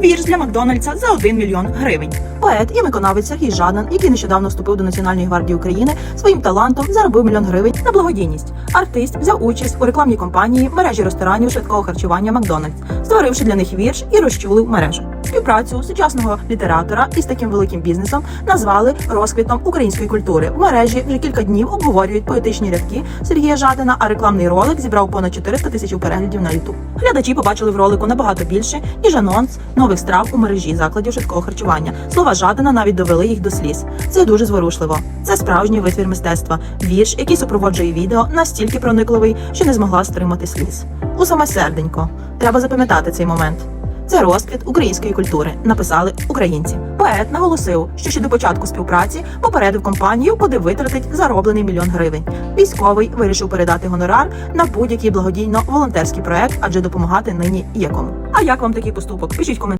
Вірш для Макдональдса за 1 мільйон гривень. Поет і виконавець Сергій Жадан, який нещодавно вступив до Національної гвардії України, своїм талантом заробив мільйон гривень на благодійність. Артист взяв участь у рекламній кампанії мережі ресторанів швидкого харчування Макдональдс, створивши для них вірш і розчулив мережу. Співпрацю сучасного літератора із таким великим бізнесом назвали розквітом української культури. В мережі вже кілька днів обговорюють поетичні рядки Сергія Жадана, а рекламний ролик зібрав понад 400 тисяч переглядів на YouTube. Глядачі побачили в ролику набагато більше ніж анонс нових страв у мережі закладів швидкого харчування. Слова Жадана навіть довели їх до сліз. Це дуже зворушливо. Це справжній витвір мистецтва. Вірш, який супроводжує відео, настільки проникливий, що не змогла стримати сліз. У саме серденько. Треба запам'ятати цей момент. Це розквіт української культури, написали українці. Поет наголосив, що ще до початку співпраці попередив компанію, куди витратить зароблений мільйон гривень. Військовий вирішив передати гонорар на будь-який благодійно волонтерський проект, адже допомагати нині є кому. А як вам такий поступок? Пишіть коментарі.